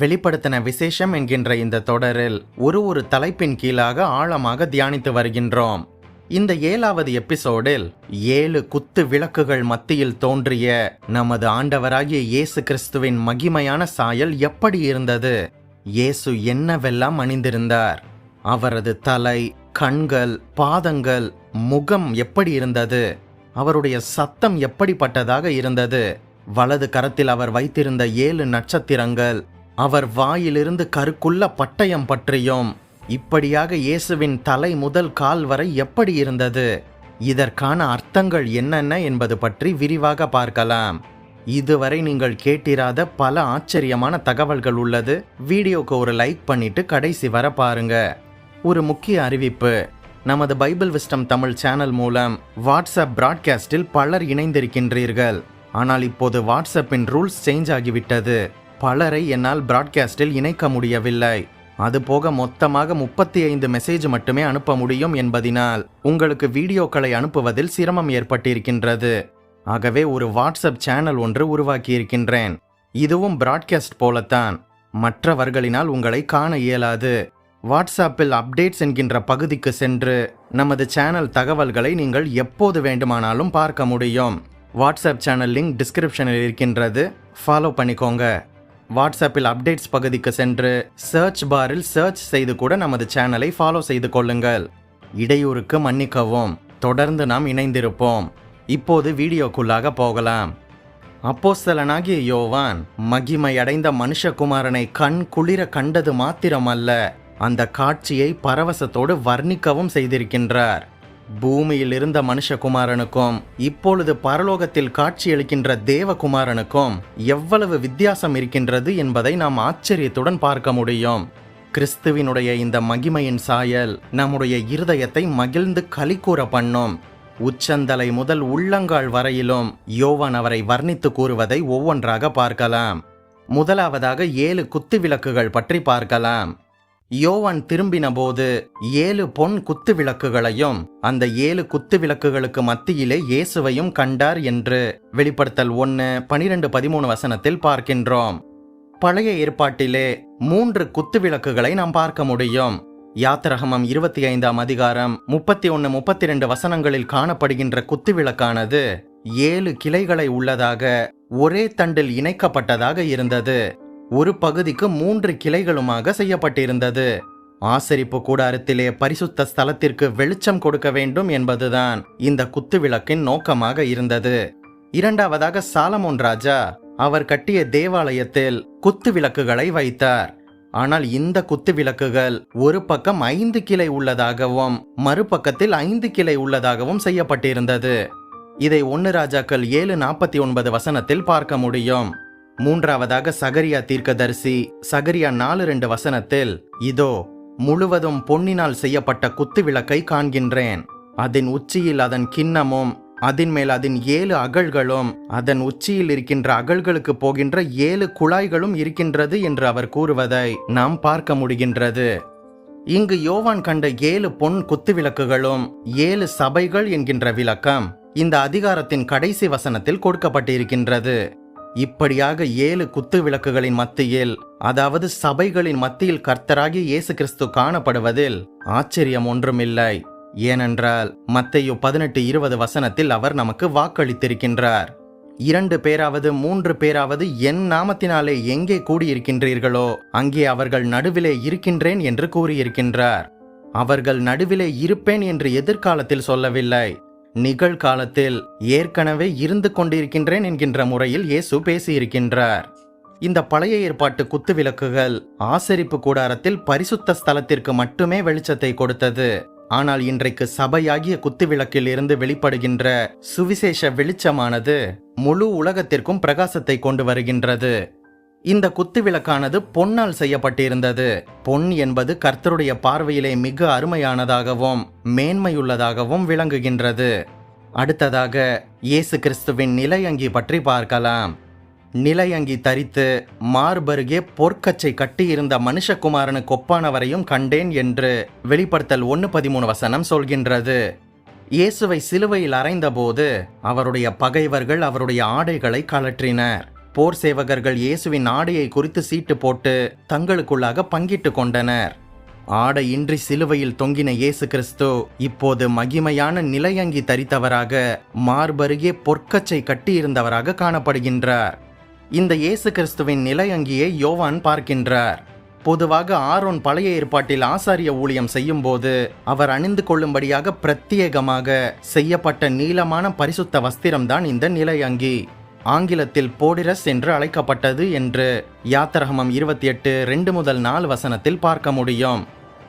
வெளிப்படுத்தின விசேஷம் என்கின்ற இந்த தொடரில் ஒரு ஒரு தலைப்பின் கீழாக ஆழமாக தியானித்து வருகின்றோம். இந்த ஏழாவது எபிசோடில் ஏழு குத்து விளக்குகள் மத்தியில் தோன்றிய நமது ஆண்டவராகிய இயேசு கிறிஸ்துவின் மகிமையான சாயல் எப்படி இருந்தது? இயேசு என்னவெல்லாம் அணிந்திருந்தார்? அவரது தலை கண்கள் பாதங்கள் முகம் எப்படி இருந்தது? அவருடைய சத்தம் எப்படிப்பட்டதாக இருந்தது? வலது கரத்தில் அவர் வைத்திருந்த ஏழு நட்சத்திரங்கள் அவர் வாயிலிருந்து கருக்குள்ள பட்டயம் பற்றியும் இப்படியாக இயேசுவின் தலை முதல் கால் வரை எப்படி இருந்தது? இதற்கான அர்த்தங்கள் என்னென்ன என்பது பற்றி விரிவாக பார்க்கலாம். இதுவரை நீங்கள் கேட்டிராத பல ஆச்சரியமான தகவல்கள் உள்ளது. வீடியோக்கு ஒரு லைக் பண்ணிட்டு கடைசி வர பாருங்க. ஒரு முக்கிய அறிவிப்பு. நமது பைபிள் விஸ்டம் தமிழ் சேனல் மூலம் வாட்ஸ்அப் பிராட்காஸ்டில் பலர் இணைந்திருக்கின்றீர்கள். ஆனால் இப்போது வாட்ஸ்அப்பின் ரூல்ஸ் சேஞ்ச் ஆகிவிட்டது. பலரை என்னால் பிராட்காஸ்டில் இணைக்க முடியவில்லை. அதுபோக மொத்தமாக முப்பத்தி ஐந்து மெசேஜ் மட்டுமே அனுப்ப முடியும் என்பதினால் உங்களுக்கு வீடியோக்களை அனுப்புவதில் சிரமம் ஏற்பட்டிருக்கின்றது. ஆகவே ஒரு வாட்ஸ்அப் சேனல் ஒன்று உருவாக்கியிருக்கின்றேன். இதுவும் பிராட்காஸ்ட் போலத்தான். மற்றவர்களினால் உங்களை காண இயலாது. வாட்ஸ்அப்பில் அப்டேட்ஸ் என்கின்ற பகுதிக்கு சென்று நமது சேனல் தகவல்களை நீங்கள் எப்போது வேண்டுமானாலும் பார்க்க முடியும். வாட்ஸ்அப் சேனல் லிங்க் டிஸ்கிரிப்ஷனில் இருக்கின்றது. ஃபாலோ பண்ணிக்கோங்க. வாட்ஸ்அப்பில் அப்டேட்ஸ் பகுதிக்கு சென்று சர்ச் பாரில் சர்ச் செய்து கூட நமது சேனலை ஃபாலோ செய்து கொள்ளுங்கள். இடையூறுக்கு மன்னிக்கவும். தொடர்ந்து நாம் இணைந்திருப்போம். இப்போது வீடியோக்குள்ளாக போகலாம். அப்போஸ்தலனாகிய யோவான் மகிமையடைந்த மனுஷகுமாரனை கண் குளிர கண்டது மாத்திரமல்ல. அந்த காட்சியை பரவசத்தோடு வர்ணிக்கவும் செய்திருக்கின்றார். பூமியில் இருந்த மனுஷகுமாரனுக்கும் இப்பொழுது பரலோகத்தில் காட்சியளிக்கின்ற தேவகுமாரனுக்கும் எவ்வளவு வித்தியாசம் இருக்கின்றது என்பதை நாம் ஆச்சரியத்துடன் பார்க்க முடியும். கிறிஸ்துவினுடைய இந்த மகிமையின் சாயல் நம்முடைய இருதயத்தை மகிழ்ந்து கலிக்கூற பண்ணும். உச்சந்தலை முதல் உள்ளங்கால் வரையிலும் யோவான் அவரை வர்ணித்து கூறுவதை ஒவ்வொன்றாக பார்க்கலாம். முதலாவதாக ஏழு குத்து விளக்குகள் பற்றி பார்க்கலாம். யோவான் திரும்பினபோது ஏழு பொன் குத்து விளக்குகளையும் அந்த ஏழு குத்து விளக்குகளுக்கு மத்தியிலே இயேசுவையும் கண்டார் என்று வெளிப்படுத்தல் ஒன்று பனிரெண்டு பதிமூணு வசனத்தில் பார்க்கின்றோம். பழைய ஏற்பாட்டிலே மூன்று குத்து விளக்குகளை நாம் பார்க்க முடியும். யாத்திரகமம் இருபத்தி ஐந்தாம் அதிகாரம் முப்பத்தி ஒன்று முப்பத்தி ரெண்டு வசனங்களில் காணப்படுகின்ற குத்து விளக்கானது ஏழு கிளைகளை உள்ளதாக ஒரே தண்டில் இணைக்கப்பட்டதாக இருந்தது. ஒரு பகுதிக்கு மூன்று கிளைகளுமாக செய்யப்பட்டிருந்தது. ஆசரிப்பு கூடாரத்திலே பரிசுத்த ஸ்தலத்திற்கு வெளிச்சம் கொடுக்க வேண்டும் என்பதுதான் இந்த குத்து விளக்கின் நோக்கமாக இருந்தது. இரண்டாவதாக சாலமோன் ராஜா அவர் கட்டிய தேவாலயத்தில் குத்து விளக்குகளை வைத்தார். ஆனால் இந்த குத்து விளக்குகள் ஒரு பக்கம் ஐந்து கிளை உள்ளதாகவும் மறுபக்கத்தில் ஐந்து கிளை உள்ளதாகவும் செய்யப்பட்டிருந்தது. இதை ஒன்னு ராஜாக்கள் ஏழு நாற்பத்தி ஒன்பது வசனத்தில் பார்க்க முடியும். மூன்றாவதாக சகரியா தீர்க்கதரிசி சகரியா நாலு ரெண்டு வசனத்தில் இதோ முழுவதும் பொன்னினால் செய்யப்பட்ட குத்து விளக்கை காண்கின்றேன். அதன் உச்சியில் அதன் கிண்ணமும் அதன் மேல் அதன் ஏழு அகழ்களும் அதன் உச்சியில் இருக்கின்ற அகழ்களுக்கு போகின்ற ஏழு குழாய்களும் இருக்கின்றது என்று அவர் கூறுவதை நாம் பார்க்க முடிகின்றது. இங்கு யோவான் கண்ட ஏழு பொன் குத்து விளக்குகளும் ஏழு சபைகள் என்கின்ற விளக்கம் இந்த அதிகாரத்தின் கடைசி வசனத்தில் கொடுக்கப்பட்டிருக்கின்றது. இப்படியாக ஏழு குத்து விளக்குகளின் மத்தியில் அதாவது சபைகளின் மத்தியில் கர்த்தராகி இயேசு கிறிஸ்து காணப்படுவதில் ஆச்சரியம் ஒன்றுமில்லை. ஏனென்றால் மத்தையு பதினெட்டு இருபது வசனத்தில் அவர் நமக்கு வாக்களித்திருக்கின்றார். இரண்டு பேராவது மூன்று பேராவது என் நாமத்தினாலே எங்கே கூடியிருக்கின்றீர்களோ அங்கே அவர்கள் நடுவிலே இருக்கின்றேன் என்று கூறியிருக்கின்றார். அவர்கள் நடுவிலே இருப்பேன் என்று எதிர்காலத்தில் சொல்லவில்லை. நிகழ்காலத்தில் ஏற்கனவே இருந்து கொண்டிருக்கின்றேன் என்கின்ற முறையில் இயேசு பேசியிருக்கின்றார். இந்த பழைய ஏற்பாட்டு குத்து விளக்குகள் ஆசரிப்பு கூடாரத்தில் பரிசுத்த ஸ்தலத்திற்கு மட்டுமே வெளிச்சத்தை கொடுத்தது. ஆனால் இன்றைக்கு சபையாகிய குத்து விளக்கில் இருந்து வெளிப்படுகின்ற சுவிசேஷ வெளிச்சமானது முழு உலகத்திற்கும் பிரகாசத்தை கொண்டு வருகின்றது. இந்த குத்து விளக்கானது பொன்னால் செய்யப்பட்டிருந்தது. பொன் என்பது கர்த்தருடைய பார்வையிலே மிக அருமையானதாகவும் மேன்மையுள்ளதாகவும் விளங்குகின்றது. அடுத்ததாக இயேசு கிறிஸ்துவின் நிலையங்கி பற்றி பார்க்கலாம். நிலையங்கி தரித்து மார்பருகே பொற்கச்சை கட்டியிருந்த மனுஷகுமாரனுக்கு ஒப்பானவரையும் கண்டேன் என்று வெளிப்படுத்தல் ஒன்று பதிமூணு வசனம் சொல்கின்றது. இயேசுவை சிலுவையில் அறைந்தபோது அவருடைய பகைவர்கள் அவருடைய ஆடைகளை கழற்றினர். போர் சேவகர்கள் இயேசுவின் ஆடையை குறித்து சீட்டு போட்டு தங்களுக்குள்ளாக பங்கிட்டு கொண்டனர். ஆடையின்றி சிலுவையில் தொங்கின இயேசு கிறிஸ்து இப்போது மகிமையான நிலையங்கி தரித்தவராக மார்பருகே பொற்கச்சை கட்டியிருந்தவராக காணப்படுகின்றார். இந்த இயேசு கிறிஸ்துவின் நிலையங்கியை யோவான் பார்க்கின்றார். பொதுவாக ஆரோன் பழைய ஏற்பாட்டில் ஆசாரிய ஊழியம் செய்யும்போது அவர் அணிந்து கொள்ளும்படியாக பிரத்யேகமாக செய்யப்பட்ட நீளமான பரிசுத்த வஸ்திரம்தான் இந்த நிலையங்கி. ஆங்கிலத்தில் போடிரஸ் என்று அழைக்கப்பட்டது என்று யாத்திரகமம் இருபத்தி எட்டு ரெண்டு முதல் நாலு வசனத்தில் பார்க்க முடியும்.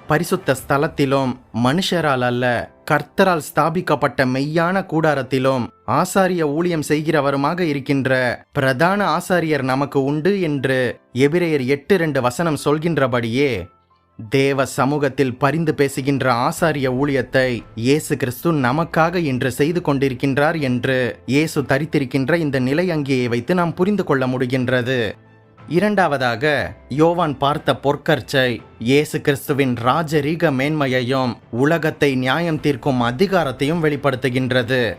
பரிசுத்த ஸ்தலத்திலும் மனுஷரால் அல்ல கர்த்தரால் ஸ்தாபிக்கப்பட்ட மெய்யான கூடாரத்திலும் ஆசாரிய ஊழியம் செய்கிறவருமாக இருக்கின்ற பிரதான ஆசாரியர் நமக்கு உண்டு என்று எபிரேயர் எட்டு ரெண்டு வசனம் சொல்கின்றபடியே தேவ சமூகத்தில் பரிந்து பேசுகின்ற ஆசாரிய ஊழியத்தை இயேசு கிறிஸ்து நமக்காக இன்று செய்து கொண்டிருக்கின்றார் என்று இயேசு தரித்திருக்கின்ற இந்த நிலை நிலையங்கியை வைத்து நாம் புரிந்து கொள்ள முடிகின்றது. இரண்டாவதாக யோவான் பார்த்த பொற்கர்ச்சை இயேசு கிறிஸ்துவின் ராஜரீக மேன்மையையும் உலகத்தை நியாயம் தீர்க்கும் அதிகாரத்தையும் வெளிப்படுத்துகின்றது.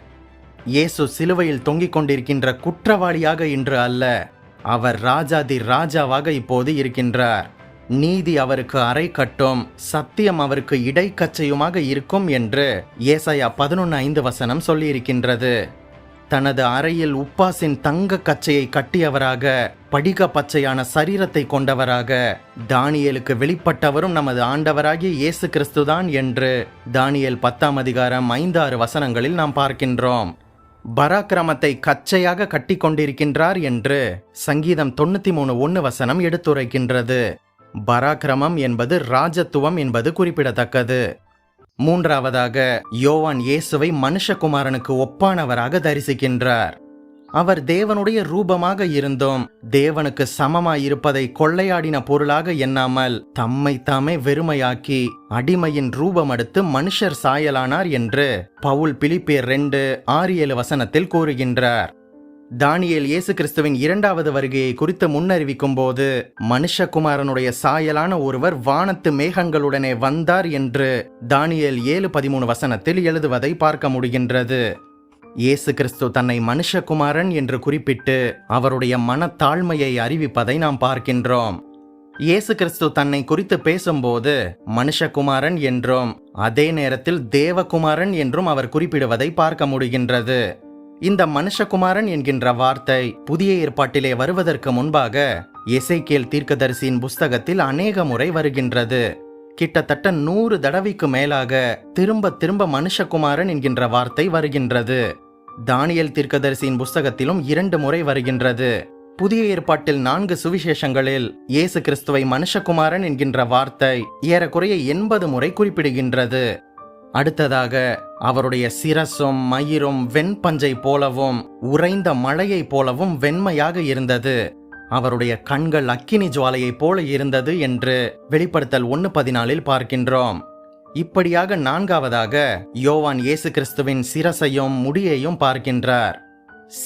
இயேசு சிலுவையில் தொங்கிக் கொண்டிருக்கின்ற குற்றவாளியாக இன்று அல்ல அவர் ராஜாதி ராஜாவாக இப்போது இருக்கின்றார். நீதி அவருக்கு அரை கட்டும் சத்தியம் அவருக்கு இடைக்கச்சையுமாக இருக்கும் என்று ஏசாயா பதினொன்று ஐந்து வசனம் சொல்லியிருக்கின்றது. தனது அறையில் உப்பாசின் தங்க கச்சையை கட்டியவராக படிக பச்சையான சரீரத்தை கொண்டவராக தானியலுக்கு வெளிப்பட்டவரும் நமது ஆண்டவராகிய இயேசு கிறிஸ்துதான் என்று தானியல் பத்தாம் அதிகாரம் ஐந்தாறு வசனங்களில் நாம் பார்க்கின்றோம். பராக்கிரமத்தை கச்சையாக கட்டி கொண்டிருக்கின்றார் என்று சங்கீதம் தொண்ணூத்தி மூணு ஒன்று வசனம் எடுத்துரைக்கின்றது. பராக்கிரமம் என்பது ராஜத்துவம் என்பது குறிப்பிடத்தக்கது. மூன்றாவதாக யோவான் இயேசுவை மனுஷகுமாரனுக்கு ஒப்பானவராக தரிசிக்கின்றார். அவர் தேவனுடைய ரூபமாக இருந்தும் தேவனுக்கு சமமாய் இருப்பதை கொள்ளையாடின பொருளாக எண்ணாமல் தம்மை தாமே வெறுமையாக்கி அடிமையின் ரூபம் எடுத்து மனுஷர் சாயலானார் என்று பவுல் பிலிப்பியர் ரெண்டு ஆறு ஏழு வசனத்தில் கூறுகின்றார். தானியல் இயேசு கிறிஸ்துவின் இரண்டாவது வருகையை குறித்து முன்னறிவிக்கும் போது மனுஷகுமாரனுடைய சாயலான ஒருவர் வானத்து மேகங்களுடனே வந்தார் என்று தானியேல் ஏழு பதிமூணு வசனத்தில் எழுதுவதை பார்க்க முடிகின்றது. இயேசு கிறிஸ்து தன்னை மனுஷகுமாரன் என்று குறிப்பிட்டு அவருடைய மனத்தாழ்மையை அறிவிப்பதை நாம் பார்க்கின்றோம். இயேசு கிறிஸ்து தன்னை குறித்து பேசும்போது மனுஷகுமாரன் என்றும் அதே நேரத்தில் தேவகுமாரன் என்றும் அவர் குறிப்பிடுவதை பார்க்க முடிகின்றது. இந்த மனுஷகுமாரன் என்கின்ற வார்த்தை புதிய ஏற்பாட்டிலே வருவதற்கு முன்பாக எசைக்கேல் தீர்க்கதரிசியின் புஸ்தகத்தில் அநேக முறை வருகின்றது. கிட்டத்தட்ட நூறு தடவைக்கு மேலாக திரும்ப திரும்ப மனுஷகுமாரன் என்கின்ற வார்த்தை வருகின்றது. தானியல் தீர்க்கதரிசியின் புஸ்தகத்திலும் இரண்டு முறை வருகின்றது. புதிய ஏற்பாட்டில் நான்கு சுவிசேஷங்களில் இயேசு கிறிஸ்துவை மனுஷகுமாரன் என்கின்ற வார்த்தை ஏறக்குறைய எண்பது முறை குறிப்பிடுகின்றது. அடுத்ததாக அவருடைய சிரசும் மயிரும் வெண்பஞ்சை போலவும் உறைந்த மழையைப் போலவும் வெண்மையாக இருந்தது. அவருடைய கண்கள் அக்கினி ஜுவாலையைப் போல இருந்தது என்று வெளிப்படுத்தல் ஒன்று பதினாலில் பார்க்கின்றோம். இப்படியாக நான்காவதாக யோவான் இயேசு கிறிஸ்துவின் சிரசையும் முடியையும் பார்க்கின்றார்.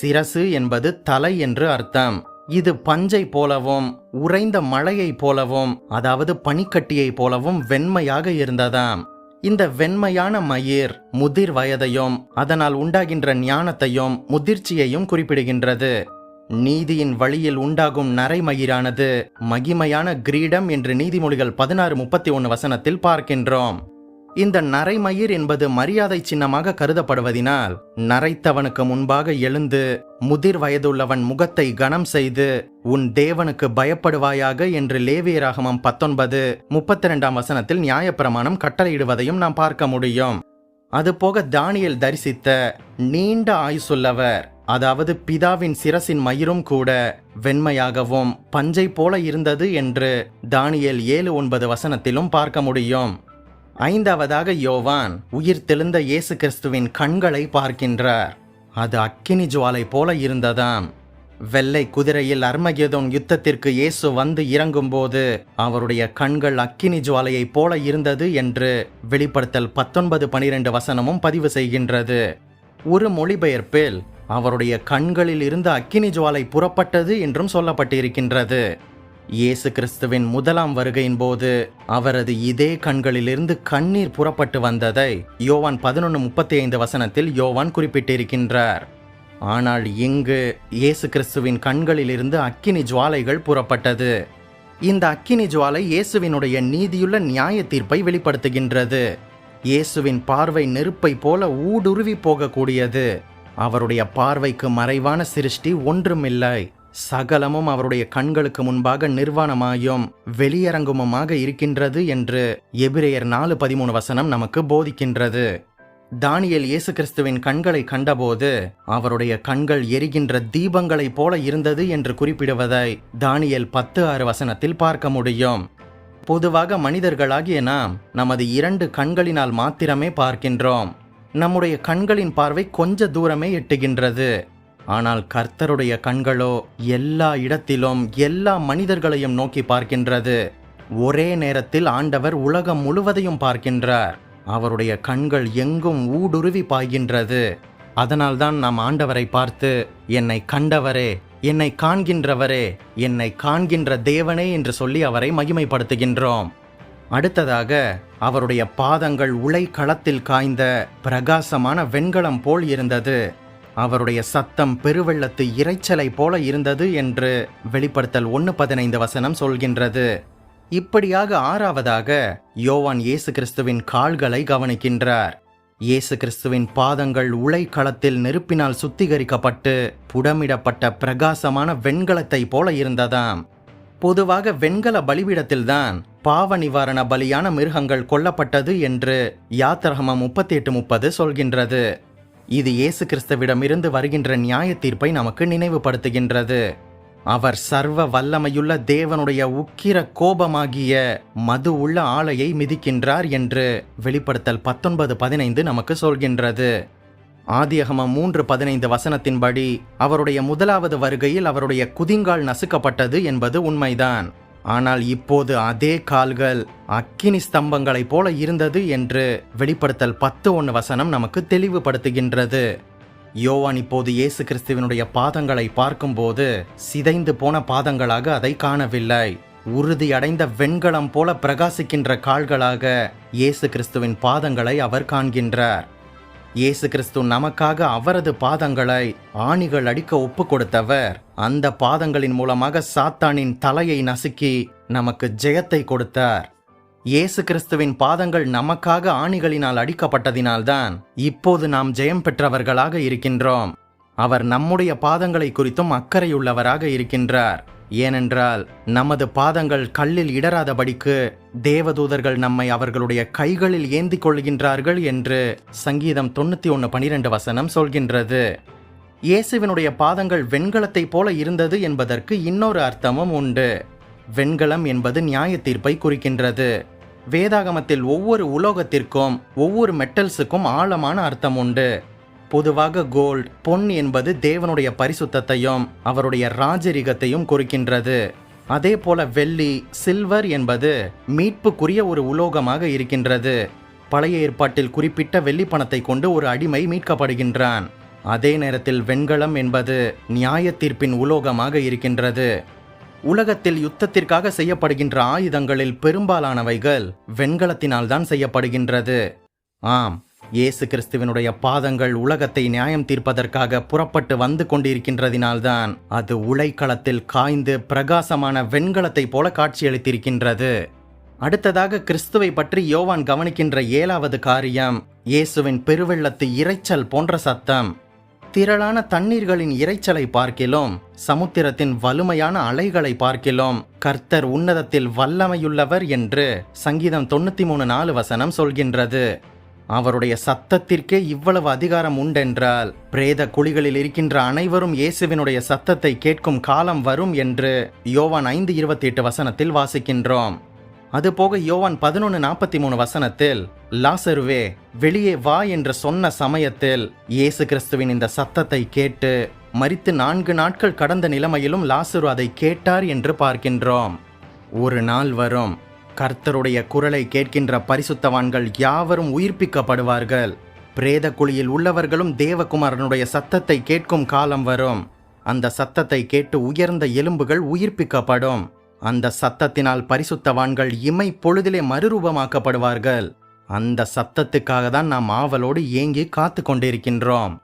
சிரசு என்பது தலை என்று அர்த்தம். இது பஞ்சை போலவும் உறைந்த மழையைப் போலவும் அதாவது பனிக்கட்டியைப் போலவும் வெண்மையாக இருந்ததாம். இந்த வெண்மையான மயிர் முதிர் வயதையும் அதனால் உண்டாகின்ற ஞானத்தையும் முதிர்ச்சியையும் குறிப்பிடுகின்றது. நீதியின் வழியில் உண்டாகும் நரைமயிரானது மகிமையான கிரீடம் என்று நீதிமொழிகள் பதினாறு முப்பத்தி ஒன்று வசனத்தில் பார்க்கின்றோம். இந்த நரைமயிர் என்பது மரியாதை சின்னமாக கருதப்படுவதினால் நரைத்தவனுக்கு முன்பாக எழுந்து முதிர் வயதுள்ளவன் முகத்தை கனம் செய்து உன் தேவனுக்கு பயப்படுவாயாக என்று லேவியராகமம் பத்தொன்பது முப்பத்தி ரெண்டாம் வசனத்தில் நியாயப்பிரமாணம் கட்டளையிடுவதையும் நாம் பார்க்க முடியும். அதுபோக தானியல் தரிசித்த நீண்ட ஆயுசுள்ளவர் அதாவது பிதாவின் சிரசின் மயிரும் கூட வெண்மையாகவும் பஞ்சை போல இருந்தது என்று தானியல் ஏழு ஒன்பது வசனத்திலும் பார்க்க முடியும். ஐந்தாவதாக யோவான் உயிர் தெழுந்த இயேசு கிறிஸ்துவின் கண்களை பார்க்கின்றார். அது அக்கினி ஜுவாலை போல இருந்ததாம். வெள்ளை குதிரையில் அர்மகேதோன் யுத்தத்திற்கு இயேசு வந்து இறங்கும்போது அவருடைய கண்கள் அக்கினி ஜுவாலையைப் போல இருந்தது என்று வெளிப்படுத்தல் பத்தொன்பது பனிரெண்டு வசனமும் பதிவு செய்கின்றது. ஒரு மொழிபெயர்ப்பில் அவருடைய கண்களில் இருந்து அக்கினி ஜுவாலை புறப்பட்டது என்றும் சொல்லப்பட்டிருக்கின்றது. இயேசு கிறிஸ்துவின் முதலாம் வருகையின் போது அவரது இதே கண்களிலிருந்து கண்ணீர் புறப்பட்டு வந்ததை யோவான் பதினொன்று முப்பத்தி ஐந்து வசனத்தில் யோவான் குறிப்பிட்டிருக்கின்றார். ஆனால் இங்கு இயேசு கிறிஸ்துவின் கண்களிலிருந்து அக்கினி ஜுவாலைகள் புறப்பட்டது. இந்த அக்கினி ஜுவாலை இயேசுவினுடைய நீதியுள்ள நியாய தீர்ப்பை வெளிப்படுத்துகின்றது. இயேசுவின் பார்வை நெருப்பை போல ஊடுருவி போகக்கூடியது. அவருடைய பார்வைக்கு மறைவான சிருஷ்டி ஒன்றுமில்லை. சகலமும் அவருடைய கண்களுக்கு முன்பாக நிர்வாணமாயும் வெளியரங்குமமாக இருக்கின்றது என்று எபிரேயர் நாலு பதிமூணு வசனம் நமக்கு போதிக்கின்றது. தானியல் இயேசு கிறிஸ்துவின் கண்களை கண்டபோது அவருடைய கண்கள் எரிகின்ற தீபங்களைப் போல இருந்தது என்று குறிப்பிடுவதை தானியல் பத்து ஆறு வசனத்தில் பார்க்க முடியும். பொதுவாக மனிதர்களாகிய நாம் நமது இரண்டு கண்களினால் மாத்திரமே பார்க்கின்றோம். நம்முடைய கண்களின் பார்வை கொஞ்ச தூரமே எட்டுகின்றது. ஆனால் கர்த்தருடைய கண்களோ எல்லா இடத்திலும் எல்லா மனிதர்களையும் நோக்கி பார்க்கின்றது. ஒரே நேரத்தில் ஆண்டவர் உலகம் முழுவதையும் பார்க்கின்றார். அவருடைய கண்கள் எங்கும் ஊடுருவி பாய்கின்றது. அதனால்தான் நாம் ஆண்டவரை பார்த்து என்னை கண்டவரே என்னை காண்கின்றவரே என்னை காண்கின்ற தேவனே என்று சொல்லி அவரை மகிமைப்படுத்துகின்றோம். அடுத்ததாக அவருடைய பாதங்கள் உலை களத்தில் காய்ந்த பிரகாசமான வெண்கலம் போல் இருந்தது. அவருடைய சத்தம் பெருவெள்ளத்து இறைச்சலை போல இருந்தது என்று வெளிப்படுத்தல் ஒன்று பதினைந்து வசனம் சொல்கின்றது. இப்படியாக ஆறாவதாக யோவான் இயேசு கிறிஸ்துவின் கால்களை கவனிக்கின்றார். இயேசு கிறிஸ்துவின் பாதங்கள் உலை களத்தில் நெருப்பினால் சுத்திகரிக்கப்பட்டு புடமிடப்பட்ட பிரகாசமான வெண்கலத்தை போல இருந்ததாம். பொதுவாக வெண்கல பலிபீடத்தில்தான் பாவ நிவாரண பலியான மிருகங்கள் கொல்லப்பட்டது என்று யாத்திரகமம் முப்பத்தி எட்டு முப்பது சொல்கின்றது. இது இயேசு கிறிஸ்தவிடமிருந்து வருகின்ற நியாய தீர்ப்பை நமக்கு நினைவுபடுத்துகின்றது. அவர் சர்வ வல்லமையுள்ள தேவனுடைய உக்கிர கோபமாகிய மது உள்ள ஆலையை மிதிக்கின்றார் என்று வெளிப்படுத்தல் பத்தொன்பது பதினைந்து நமக்கு சொல்கின்றது. ஆதியகமம் மூன்று பதினைந்து வசனத்தின்படி அவருடைய முதலாவது வருகையில் அவருடைய குதிங்கால் நசுக்கப்பட்டது என்பது உண்மைதான். ஆனால் இப்போது அதே கால்கள் அக்கினி ஸ்தம்பங்களைப் போல இருந்தது என்று வெளிப்படுத்தல் பத்து ஒன்று வசனம் நமக்கு தெளிவுபடுத்துகின்றது. யோவான் இப்போது இயேசு கிறிஸ்துவினுடைய பாதங்களை பார்க்கும்போது சிதைந்து போன பாதங்களாக அதை காணவில்லை. உறுதியடைந்த வெண்கலம் போல பிரகாசிக்கின்ற கால்களாக இயேசு கிறிஸ்துவின் பாதங்களை அவர் காண்கின்றார். இயேசு கிறிஸ்து நமக்காக அவரது பாதங்களை ஆணிகள் அடிக்க ஒப்பு கொடுத்தவர் அந்த பாதங்களின் மூலமாக சாத்தானின் தலையை நசுக்கி நமக்கு ஜெயத்தை கொடுத்தார். இயேசு கிறிஸ்துவின் பாதங்கள் நமக்காக ஆணிகளினால் அடிக்கப்பட்டதினால்தான் இப்போது நாம் ஜெயம் பெற்றவர்களாக இருக்கின்றோம். அவர் நம்முடைய பாதங்களை குறித்தும் அக்கறையுள்ளவராக இருக்கின்றார். ஏனென்றால் நமது பாதங்கள் கல்லில் இடராதபடிக்கு தேவதூதர்கள் நம்மை அவர்களுடைய கைகளில் ஏந்திக் கொள்கின்றார்கள் என்று சங்கீதம் தொண்ணூத்தி ஒன்று பனிரெண்டு வசனம் சொல்கின்றது. இயேசுவினுடைய பாதங்கள் வெண்கலத்தைப் போல இருந்தது என்பதற்கு இன்னொரு அர்த்தமும் உண்டு. வெண்கலம் என்பது நியாய தீர்ப்பை குறிக்கின்றது. வேதாகமத்தில் ஒவ்வொரு உலோகத்திற்கும் ஒவ்வொரு மெட்டல்ஸுக்கும் ஆழமான அர்த்தம் உண்டு. பொதுவாக கோல்ட் பொன் என்பது தேவனுடைய பரிசுத்தத்தையும் அவருடைய ராஜரிகத்தையும் குறிக்கின்றது. அதே போல வெள்ளி சில்வர் என்பது மீட்புக்குரிய ஒரு உலோகமாக இருக்கின்றது. பழைய ஏற்பாட்டில் குறிப்பிட்ட வெள்ளி பணத்தை கொண்டு ஒரு அடிமை மீட்கப்படுகின்றான். அதே நேரத்தில் வெண்கலம் என்பது நியாய தீர்ப்பின் உலோகமாக இருக்கின்றது. உலகத்தில் யுத்தத்திற்காக செய்யப்படுகின்ற ஆயுதங்களில் பெரும்பாலானவைகள் வெண்கலத்தினால் தான் செய்யப்படுகின்றது. ஆம் இயேசு கிறிஸ்துவினுடைய பாதங்கள் உலகத்தை நியாயம் தீர்ப்பதற்காக புறப்பட்டு வந்து கொண்டிருக்கின்றதினால்தான் அது உலைக்களத்தில் காய்ந்து பிரகாசமான வெண்கலத்தைப் போல காட்சியளித்திருக்கின்றது. அடுத்ததாக கிறிஸ்துவை பற்றி யோவான் கவனிக்கின்ற ஏழாவது காரியம் இயேசுவின் பெருவெள்ளத்து இரைச்சல் போன்ற சத்தம். திரளான தண்ணீர்களின் இரைச்சலை பார்க்கிலும் சமுத்திரத்தின் வலுமையான அலைகளை பார்க்கிலும் கர்த்தர் உன்னதத்தில் வல்லமையுள்ளவர் என்று சங்கீதம் தொண்ணூத்தி மூணு நாலு வசனம் சொல்கின்றது. அவருடைய சத்தத்திற்கே இவ்வளவு அதிகாரம் உண்டென்றால் பிரேத குழிகளில் இருக்கின்ற அனைவரும் இயேசுவினுடைய சத்தத்தை கேட்கும் காலம் வரும் என்று யோவான் ஐந்து இருபத்தி எட்டு வசனத்தில் வாசிக்கின்றோம். அதுபோக யோவான் பதினொன்று நாற்பத்தி மூணு வசனத்தில் லாசருவே வெளியே வா என்று சொன்ன சமயத்தில் இயேசு கிறிஸ்துவின் இந்த சத்தத்தை கேட்டு மறித்து நான்கு நாட்கள் கடந்த நிலைமையிலும் லாசரு அதை கேட்டார் என்று பார்க்கின்றோம். ஒரு நாள் வரும். கர்த்தருடைய குரலை கேட்கின்ற பரிசுத்தவான்கள் யாவரும் உயிர்ப்பிக்கப்படுவார்கள். பிரேத குழியில் உள்ளவர்களும் தேவகுமாரனுடைய சத்தத்தை கேட்கும் காலம் வரும். அந்த சத்தத்தை கேட்டு உயர்ந்த எலும்புகள் உயிர்ப்பிக்கப்படும். அந்த சத்தத்தினால் பரிசுத்தவான்கள் இமை பொழுதிலே மறுரூபமாக்கப்படுவார்கள். அந்த சத்தத்துக்காக தான் நாம் ஆவலோடு ஏங்கி காத்து கொண்டிருக்கின்றோம்.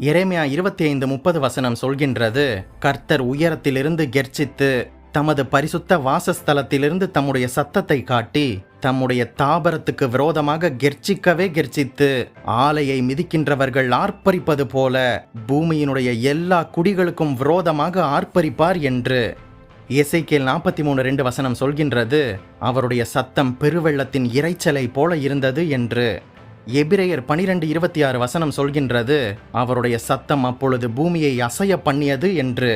இறைமையா இருபத்தி ஐந்து முப்பது வசனம் சொல்கின்றது கர்த்தர் உயரத்திலிருந்து கெர்ச்சித்து தமது பரிசுத்த வாசஸ்தலத்திலிருந்து தம்முடைய சத்தத்தை காட்டி தம்முடைய தாபரத்துக்கு விரோதமாக கெர்ச்சிக்கவே கெர்ச்சித்து ஆலையை மிதிக்கின்றவர்கள் ஆர்ப்பரிப்பது போல பூமியினுடைய எல்லா குடிகளுக்கும் விரோதமாக ஆர்ப்பரிப்பார் என்று எசைக்கேல் நாற்பத்தி மூணு ரெண்டு வசனம் சொல்கின்றது. அவருடைய சத்தம் பெருவெள்ளத்தின் இறைச்சலை போல இருந்தது என்று எபிரேயர் பனிரெண்டு இருபத்தி ஆறு வசனம் சொல்கின்றது. அவருடைய சத்தம் அப்பொழுது பூமியை அசைய பண்ணியது என்று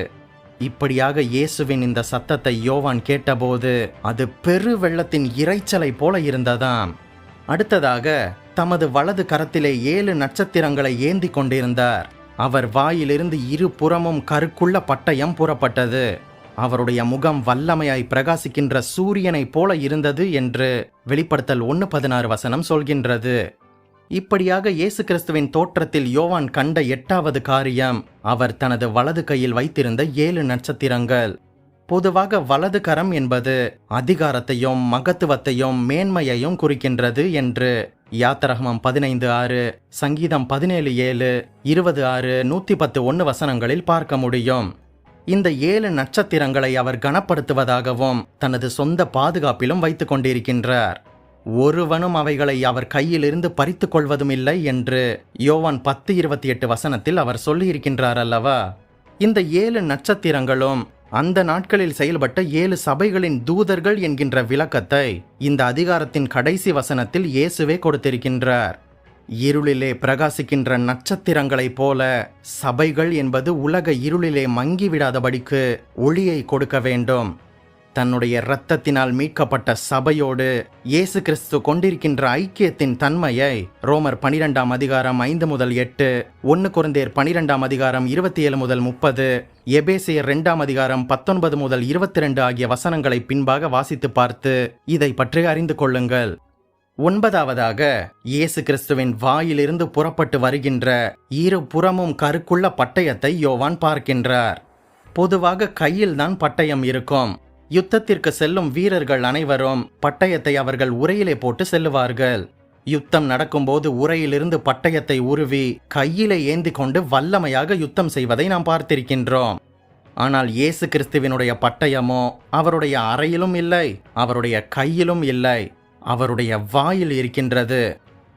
இப்படியாக இயேசுவின் இந்த சத்தத்தை யோவான் கேட்டபோது அது பெரு வெள்ளத்தின் இறைச்சலை போல இருந்ததாம். அடுத்ததாக தமது வலது கரத்திலே ஏழு நட்சத்திரங்களை ஏந்தி கொண்டிருந்தார். அவர் வாயிலிருந்து இரு புறமும் கருக்குள்ள பட்டயம் புறப்பட்டது. அவருடைய முகம் வல்லமையாய் பிரகாசிக்கின்ற சூரியனைப் போல இருந்தது என்று வெளிப்படுத்தல் ஒன்று பதினாறு வசனம் சொல்கின்றது. இப்படியாக இயேசு கிறிஸ்துவின் தோற்றத்தில் யோவான் கண்ட எட்டாவது காரியம் அவர் தனது வலது கையில் வைத்திருந்த ஏழு நட்சத்திரங்கள். பொதுவாக வலது கரம் என்பது அதிகாரத்தையும் மகத்துவத்தையும் மேன்மையையும் குறிக்கின்றது என்று யாத்திரகமம் பதினைந்து ஆறு சங்கீதம் பதினேழு ஏழு இருபது ஆறு நூத்தி பத்து ஒன்று வசனங்களில் பார்க்க முடியும். இந்த ஏழு நட்சத்திரங்களை அவர் கனப்படுத்துவதாகவும் தனது சொந்த பாதுகாப்பிலும் வைத்துக் கொண்டிருக்கின்றார். ஒருவனும் அவைகளை அவர் கையிலிருந்து பறித்து கொள்வதும் இல்லை என்று யோவான் பத்து இருபத்தி எட்டு வசனத்தில் அவர் சொல்லியிருக்கின்றார் அல்லவா? இந்த ஏழு நட்சத்திரங்களும் அந்த நாட்களில் செயல்பட்ட ஏழு சபைகளின் தூதர்கள் என்கின்ற விளக்கத்தை இந்த அதிகாரத்தின் கடைசி வசனத்தில் இயேசுவே கொடுத்திருக்கின்றார். இருளிலே பிரகாசிக்கின்ற நட்சத்திரங்களைப் போல சபைகள் என்பது உலக இருளிலே மங்கிவிடாதபடிக்கு ஒளியை கொடுக்க வேண்டும். தன்னுடைய இரத்தத்தினால் மீட்கப்பட்ட சபையோடு இயேசு கிறிஸ்து கொண்டிருக்கின்ற ஐக்கியத்தின் தன்மையை ரோமர் பனிரெண்டாம் அதிகாரம் ஐந்து முதல் எட்டு ஒன்று குறந்தேர் பனிரெண்டாம் அதிகாரம் இருபத்தி ஏழு முதல் முப்பது எபேசியர் இரண்டாம் அதிகாரம் பத்தொன்பது முதல் இருபத்தி ரெண்டு ஆகிய வசனங்களை பின்பாக வாசித்து பார்த்து இதை பற்றி அறிந்து கொள்ளுங்கள். ஒன்பதாவதாக இயேசு கிறிஸ்துவின் வாயிலிருந்து புறப்பட்டு வருகின்ற இரு புறமும் கருக்குள்ள பட்டயத்தை யோவான் பார்க்கின்றார். பொதுவாக கையில்தான் பட்டயம் இருக்கும். யுத்தத்திற்கு செல்லும் வீரர்கள் அனைவரும் பட்டயத்தை அவர்கள் உரையிலே போட்டு செல்லுவார்கள். யுத்தம் நடக்கும்போது உரையிலிருந்து பட்டயத்தை உருவி கையிலே ஏந்தி கொண்டு வல்லமையாக யுத்தம் செய்வதை நாம் பார்த்திருக்கின்றோம். ஆனால் இயேசு கிறிஸ்துவினுடைய பட்டயமோ அவருடைய அறையிலும் இல்லை அவருடைய கையிலும் இல்லை அவருடைய வாயில் இருக்கின்றது.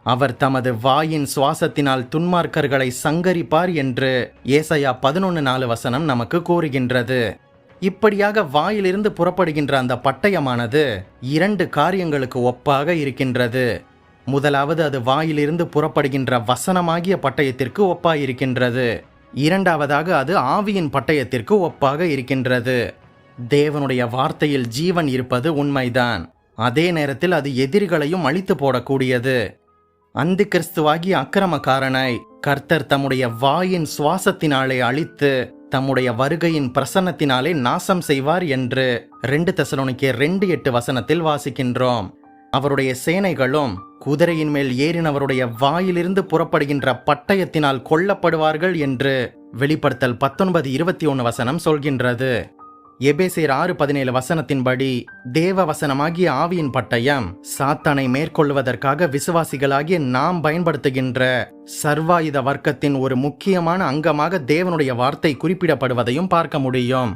அவர் தமது வாயின் சுவாசத்தினால் துன்மார்க்கர்களை சங்கரிப்பார் என்று ஏசையா பதினொன்று நாலு வசனம் நமக்கு கூறுகின்றது. இப்படியாக வாயிலிருந்து புறப்படுகின்ற அந்த பட்டயமானது இரண்டு காரியங்களுக்கு ஒப்பாக இருக்கின்றது. முதலாவது அது வாயிலிருந்து புறப்படுகின்ற வசனமாகிய பட்டயத்திற்கு ஒப்பாயிருக்கின்றது இரண்டாவதாக அது ஆவியின் பட்டயத்திற்கு ஒப்பாக இருக்கின்றது. தேவனுடைய வார்த்தையில் ஜீவன் இருப்பது உண்மைதான். அதே நேரத்தில் அது எதிரிகளையும் அழித்து போடக்கூடியது. அந்தி கிறிஸ்துவாகி அக்கிரமக்காரனை கர்த்தர் தம்முடைய வாயின் சுவாசத்தினாலே அழித்து தம்முடைய வருகையின் பிரசன்னத்தினாலே நாசம் செய்வார் என்று ரெண்டு தெசலோனிக்கே ரெண்டு எட்டு வசனத்தில் வாசிக்கின்றோம். அவருடைய சேனைகளும் குதிரையின் மேல் ஏறினவருடைய வாயிலிருந்து புறப்படுகின்ற பட்டயத்தினால் கொல்லப்படுவார்கள் என்று வெளிப்படுத்தல் பத்தொன்பது இருபத்தி ஒன்று வசனம் சொல்கின்றது. எபேசியர் ஆறு பதினேழு வசனத்தின்படி தேவ வசனமாகிய ஆவியின் பட்டயம் சாத்தானை மேற்கொள்வதற்காக விசுவாசிகளாகிய நாம் பயன்படுத்துகின்ற சர்வாயுத வர்க்கத்தின் ஒரு முக்கியமான அங்கமாக தேவனுடைய வார்த்தை குறிப்பிடப்படுவதையும் பார்க்க முடியும்.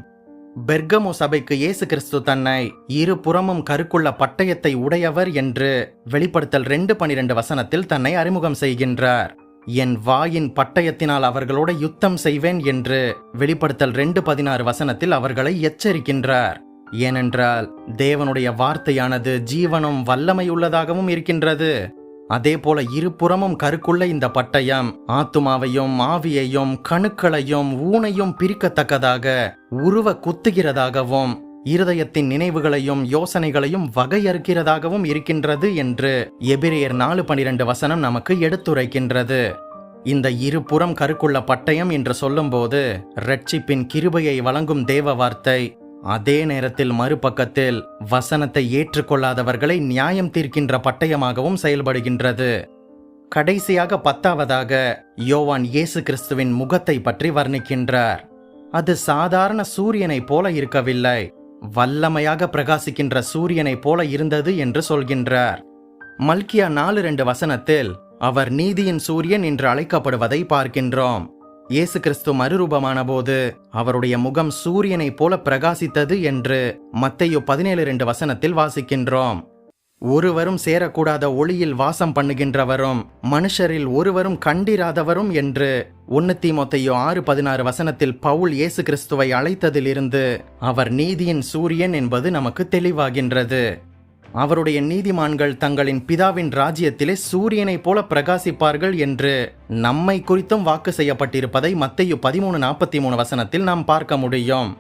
பெர்கமோ சபைக்கு இயேசு கிறிஸ்து தன்னை இரு புறமும் கருக்குள்ள பட்டயத்தை உடையவர் என்று வெளிப்படுத்தல் ரெண்டு பனிரெண்டு வசனத்தில் தன்னை அறிமுகம் செய்கின்றார். என் வாயின் பட்டயத்தினால் அவர்களோட யுத்தம் செய்வேன் என்று வெளிப்படுத்தல் ரெண்டு பதினாறு வசனத்தில் அவர்களை எச்சரிக்கின்றார். ஏனென்றால் தேவனுடைய வார்த்தையானது ஜீவனும் வல்லமையுள்ளதாகவும் இருக்கின்றது. அதே போல இருபுறமும் கருக்குள்ள இந்த பட்டயம் ஆத்துமாவையும் ஆவியையும் கணுக்களையும் ஊனையும் பிரிக்கத்தக்கதாக உருவ குத்துகிறதாகவும் இருதயத்தின் நினைவுகளையும் யோசனைகளையும் வகையறுக்கிறதாகவும் இருக்கின்றது என்று எபிரேயர் நாலு பனிரெண்டு வசனம் நமக்கு எடுத்துரைக்கின்றது. இந்த இருபுறம் கருக்குள்ள பட்டயம் என்று சொல்லும்போது ரட்சிப்பின் கிருபையை வழங்கும் தேவ வார்த்தை. அதே நேரத்தில் மறுபக்கத்தில் வசனத்தை ஏற்றுக்கொள்ளாதவர்களை நியாயம் தீர்க்கின்ற பட்டயமாகவும் செயல்படுகின்றது. கடைசியாக பத்தாவதாக யோவான் இயேசு கிறிஸ்துவின் முகத்தை பற்றி வர்ணிக்கின்றார். அது சாதாரண சூரியனைப் போல இருக்கவில்லை. வல்லமையாக பிரகாசிக்கின்ற சூரியனைப் போல இருந்தது என்று சொல்கின்றார். மல்கியா நாலு ரெண்டு வசனத்தில் அவர் நீதியின் சூரியன் என்று அழைக்கப்படுவதை பார்க்கின்றோம். இயேசு கிறிஸ்து மறுரூபமான போது அவருடைய முகம் சூரியனைப் போல பிரகாசித்தது என்று மத்தையோ பதினேழு ரெண்டு வசனத்தில் வாசிக்கின்றோம். ஒருவரும் சேரக்கூடாத ஒளியில் வாசம் பண்ணுகின்றவரும் மனுஷரில் ஒருவரும் கண்டிராதவரும் என்று ஒன்னு மொத்தையோ ஆறு பதினாறு வசனத்தில் பவுல் இயேசு கிறிஸ்துவை அழைத்ததிலிருந்து அவர் நீதியின் சூரியன் என்பது நமக்கு தெளிவாகின்றது. அவருடைய நீதிமான்கள் தங்களின் பிதாவின் ராஜ்யத்திலே சூரியனைப் போல பிரகாசிப்பார்கள் என்று நம்மை குறித்தும் வாக்கு செய்யப்பட்டிருப்பதை மத்தையு பதிமூணு நாற்பத்தி மூணு வசனத்தில் நாம் பார்க்க முடியும்.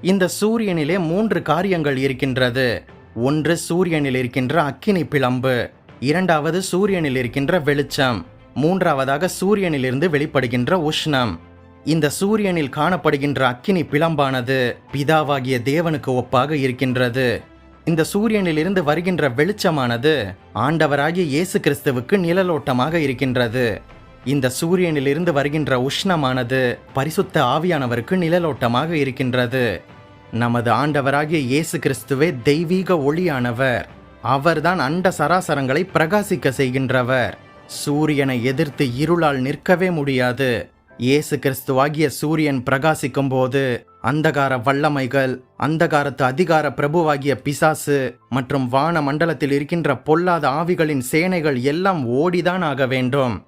இந்த சூரியனிலே மூன்று காரியங்கள் இருக்கின்றது. ஒன்று சூரியனில் இருக்கின்ற அக்கினி பிளம்பு. இரண்டாவது சூரியனில் இருக்கின்ற வெளிச்சம். மூன்றாவதாக சூரியனிலிருந்து வெளிப்படுகின்ற உஷ்ணம். இந்த சூரியனில் காணப்படுகின்ற அக்கினி பிளம்பானது பிதாவாகிய தேவனுக்கு ஒப்பாக இருக்கின்றது. இந்த சூரியனிலிருந்து வருகின்ற வெளிச்சமானது ஆண்டவராகிய இயேசு கிறிஸ்துவுக்கு நிழலோட்டமாக இருக்கின்றது. இந்த சூரியனிலிருந்து வருகின்ற உஷ்ணமானது பரிசுத்த ஆவியானவருக்கு நிழலோட்டமாக இருக்கின்றது. நமது ஆண்டவராகிய இயேசு கிறிஸ்துவே தெய்வீக ஒளியானவர். அவர்தான் அண்ட சராசரங்களை பிரகாசிக்க செய்கின்றவர். சூரியனை எதிர்த்து இருளால் நிற்கவே முடியாது. இயேசு கிறிஸ்துவாகிய சூரியன் பிரகாசிக்கும் போது அந்தகார வல்லமைகள் அந்தகாரத்து அதிகார பிரபுவாகிய பிசாசு மற்றும் வான மண்டலத்தில் இருக்கின்ற பொல்லாத ஆவிகளின் சேனைகள் எல்லாம் ஓடிதான் ஆக வேண்டும்.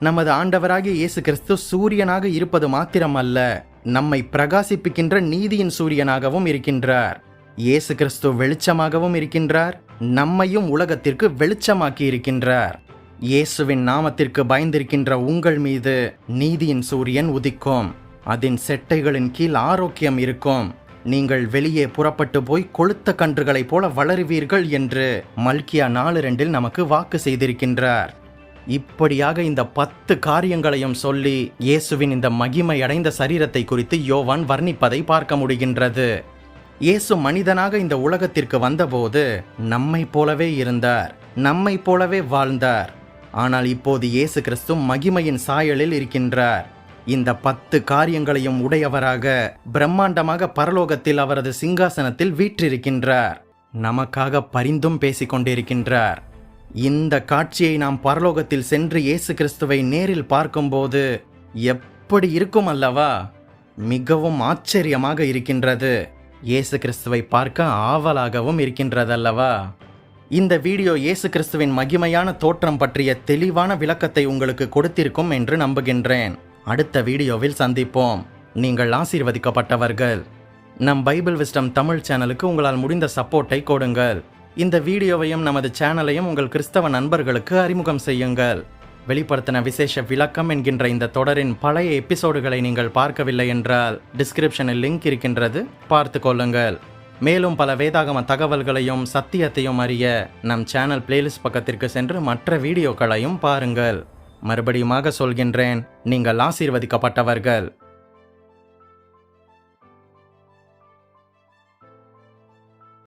நமது ஆண்டவராகிய இயேசு கிறிஸ்து சூரியனாக இருப்பது மாத்திரமல்ல. நம்மை பிரகாசிப்பிக்கின்ற நீதியின் சூரியனாகவும் இருக்கின்றார். இயேசு கிறிஸ்து வெளிச்சமாகவும் இருக்கின்றார். நம்மையும் உலகத்திற்கு வெளிச்சமாக்கி இருக்கின்றார். இயேசுவின் நாமத்திற்கு பயந்திருக்கின்ற உங்கள் மீது நீதியின் சூரியன் உதிக்கும். அதன் செட்டைகளின் கீழ் ஆரோக்கியம் இருக்கும். நீங்கள் வெளியே புறப்பட்டு போய் கொளுத்த கன்றுகளைப் போல வளருவீர்கள் என்று மல்கியா நாலு ரெண்டில் நமக்கு வாக்கு செய்திருக்கின்றார். இப்படியாக இந்த பத்து காரியங்களையும் சொல்லி இயேசுவின் இந்த மகிமை அடைந்த சரீரத்தை குறித்து யோவான் வர்ணிப்பதை பார்க்க முடிகின்றது. இயேசு மனிதனாக இந்த உலகத்திற்கு வந்தபோது நம்மைப் போலவே இருந்தார் நம்மைப் போலவே வாழ்ந்தார். ஆனால் இப்போது இயேசு கிறிஸ்து மகிமையின் சாயலில் இருக்கின்றார். இந்த பத்து காரியங்களையும் உடையவராக பிரம்மாண்டமாக பரலோகத்தில் அவரது சிங்காசனத்தில் வீற்றிருக்கின்றார். நமக்காக பரிந்தும் பேசிக்கொண்டிருக்கின்றார். கொண்டிருக்கின்றார் இந்த காட்சியை நாம் பரலோகத்தில் சென்று இயேசு கிறிஸ்துவை நேரில் பார்க்கும்போது எப்படி இருக்கும் அல்லவா? மிகவும் ஆச்சரியமாக இருக்கின்றது. இயேசு கிறிஸ்துவை பார்க்க ஆவலாகவும் இருக்கின்றதல்லவா? இந்த வீடியோ இயேசு கிறிஸ்துவின் மகிமையான தோற்றம் பற்றிய தெளிவான விளக்கத்தை உங்களுக்கு கொடுத்திருக்கும் என்று நம்புகின்றேன். அடுத்த வீடியோவில் சந்திப்போம். நீங்கள் ஆசீர்வதிக்கப்பட்டவர்கள். நம் பைபிள் விஸ்டம் தமிழ் சேனலுக்கு உங்களால் முடிந்த சப்போர்ட்டை கொடுங்கள். இந்த வீடியோவையும் நமது சேனலையும் உங்கள் கிறிஸ்தவ நண்பர்களுக்கு அறிமுகம் செய்யுங்கள். வெளிப்படுத்தின விசேஷ விளக்கம் என்கின்ற இந்த தொடரின் பழைய எபிசோடுகளை நீங்கள் பார்க்கவில்லை என்றால் டிஸ்கிரிப்ஷனில் லிங்க் இருக்கின்றது. பார்த்து கொள்ளுங்கள். மேலும் பல வேதாகம தகவல்களையும் சத்தியத்தையும் அறிய நம் சேனல் பிளேலிஸ்ட் பக்கத்திற்கு சென்று மற்ற வீடியோக்களையும் பாருங்கள். மறுபடியுமாக சொல்கின்றேன் நீங்கள் ஆசீர்வதிக்கப்பட்டவர்கள்.